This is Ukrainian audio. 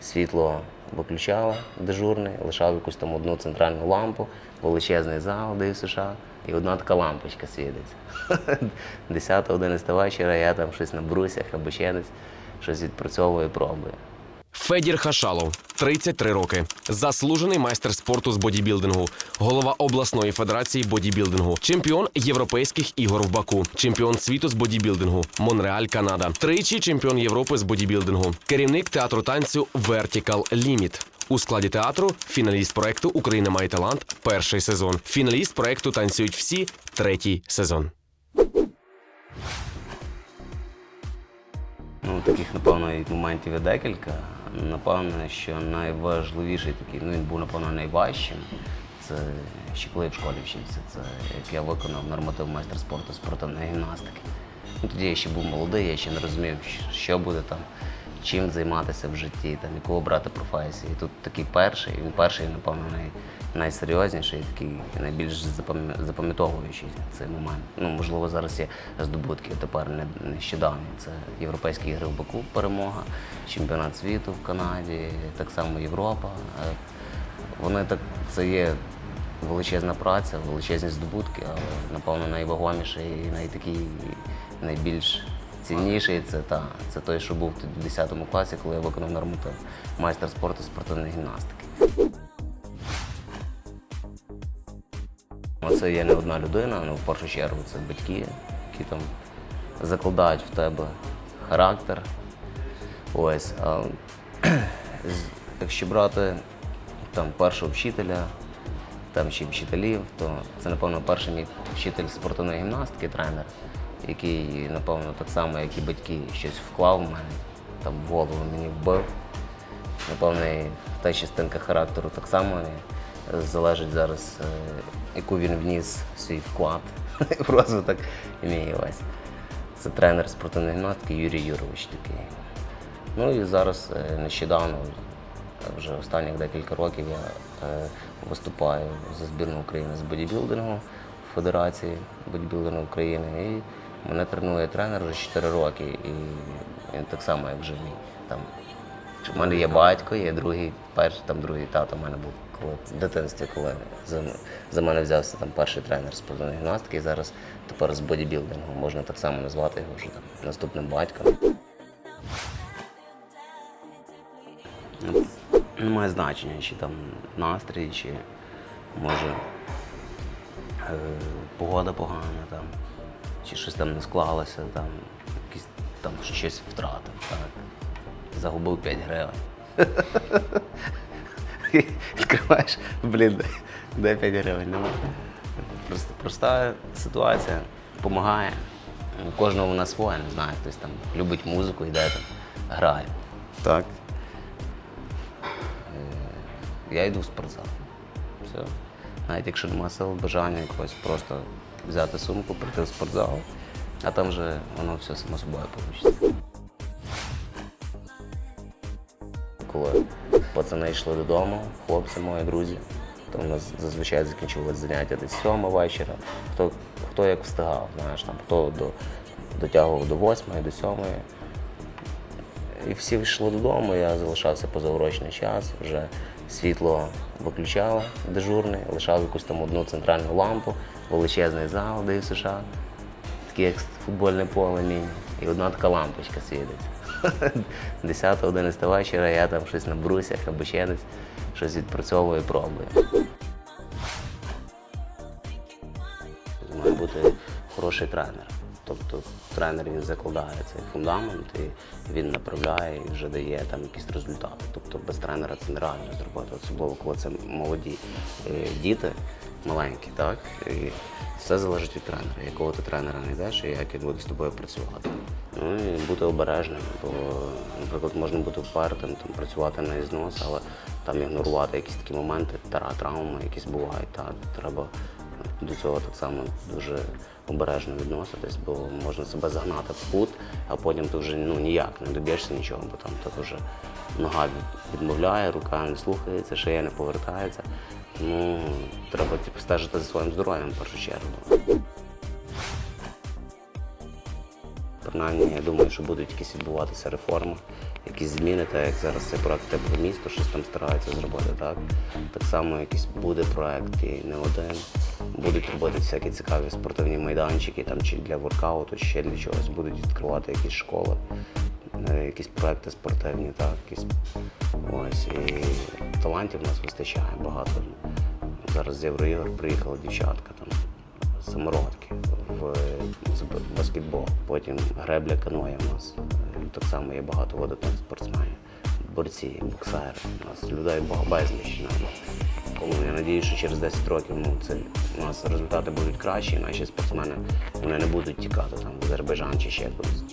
світло виключали дежурний, лишав якусь там одну центральну лампу, величезний зал, де в США, і одна така лампочка світиться. 10-11 вечора я там щось на брусях або ще десь, щось відпрацьовую, пробую. Федір Хашалов, 33 роки, заслужений майстер спорту з бодібілдингу, голова обласної федерації бодібілдингу, чемпіон європейських ігор в Баку, чемпіон світу з бодібілдингу, Монреаль, Канада, тричі чемпіон Європи з бодібілдингу, керівник театру танцю Vertical Limit. У складі театру фіналіст проекту Україна має талант. Перший сезон. Фіналіст проекту танцюють всі третій сезон. Ну, таких, напевно, моментів є декілька. Напевно, що найважливіший такий, ну він був, напевно, найважчим. Це ще коли я в школі вчився. Це як я виконав норматив майстер спорту спортивної гімнастики. Ну, тоді я ще був молодий, я ще не розумів, що буде там, чим займатися в житті, там, яку обрати професію. І тут такий перший, він перший, напевно, най, найсерйозніший, такий найбільш запам'ятовуючий цей момент. Ну, можливо, зараз є здобутки тепер не- нещодавні. Це Європейські ігри в Баку, перемога, чемпіонат світу в Канаді, так само Європа. Е, Вони так це є величезна праця, величезні здобутки, але напевно найвагоміший і найтакий найбільш цінніший це та це той, що був в 10 класі, коли я виконав норматив майстер спорту спортивної гімнастики. Це є не одна людина, ну в першу чергу це батьки, які там закладають в тебе характер. Ось. А, якщо брати там першого вчителя, там ще вчителів, то це, напевно, перший мій вчитель спортивної гімнастики, тренер, який, напевно, так само, як і батьки, щось вклав в мене, там в голову мені вбив. Напевно, та частинка характеру так само залежить зараз, е, яку він вніс свій вклад в розвиток мій ось. Це тренер спортивної гімнастики Юрій Юрович такий. Ну і зараз е, нещодавно, е, вже останніх декілька років, я виступаю за збірну України з бодібілдингу в Федерації бодібілдингу України. І мене тренує тренер вже 4 роки, і він так само, як мій. Там, у мене є батько, є другий, перший, там другий тато в мене був коли в дитинстві, коли за, за мене взявся там перший тренер спортивної гімнастики, і зараз тепер з бодібілдингу можна так само назвати його вже там наступним батьком. Немає значення, чи там настрій, чи може е, погода погана, там, чи щось там не склалося, там, якісь там щось втратив. Так. Загубив 5 гривень. Відкриваєш, блін, де- де 5 гривень? Нема. Просто проста ситуація допомагає. У кожного вона своя, не знаю, хтось там любить музику, йде там, грає. Так. Я йду в спортзал. Все. Навіть якщо немає сил, бажання якогось просто взяти сумку, прийти в спортзал, а там вже воно все само собою вийде. Коли пацани йшли додому, хлопці мої друзі, то в нас зазвичай закінчувалися заняття десь сьома вечора. Хто, хто як встигав, знаєш, там, хто до, дотягував до восьмої, до сьомої. І всі йшли додому, я залишався позаурочний час, вже світло виключали дежурний, лишав якусь там одну центральну лампу, величезний зал, де в США, такий як футбольне поле міні, і одна така лампочка світить. 10-11 вечора я там щось на брусях або ще десь щось відпрацьовую, пробую. Має бути хороший тренер. Тобто тренер він закладає цей фундамент і він направляє і вже дає там якісь результати. Тобто без тренера це нереально зробити, особливо коли це молоді е, діти маленькі, так? І все залежить від тренера, якого ти тренера знайдеш і як він буде з тобою працювати. Ну і бути обережним, бо, наприклад, можна бути впертим, там, працювати на ізнос, але там ігнорувати якісь такі моменти, тара- травми, якісь бувають. Так, треба до цього так само дуже обережно відноситись, бо можна себе загнати в кут, а потім ти вже ну, ніяк не доб'єшся нічого, бо там так вже нога відмовляє, рука не слухається, шия не повертається. Тому треба типу, стежити за своїм здоров'ям в першу чергу. Принаймні, я думаю, що будуть якісь відбуватися реформи, якісь зміни, так як зараз цей проект тепле місто, щось там стараються зробити, так? Так само якийсь буде проект і не один. Будуть робити всякі цікаві спортивні майданчики, там чи для воркауту, чи ще для чогось. Будуть відкривати якісь школи, е, якісь проекти спортивні, так, якісь ось. І талантів у нас вистачає багато. Зараз з Євроігор приїхала дівчатка там самородки в баскетбол. Потім гребля каноє у нас. Е, Так само є багато видатних спортсменів, борці, боксери. У нас людей безліч. Тому я надію, що через 10 років ну, це, у нас результати будуть кращі, наші спортсмени вони не будуть тікати там в Азербайджан чи ще кудись.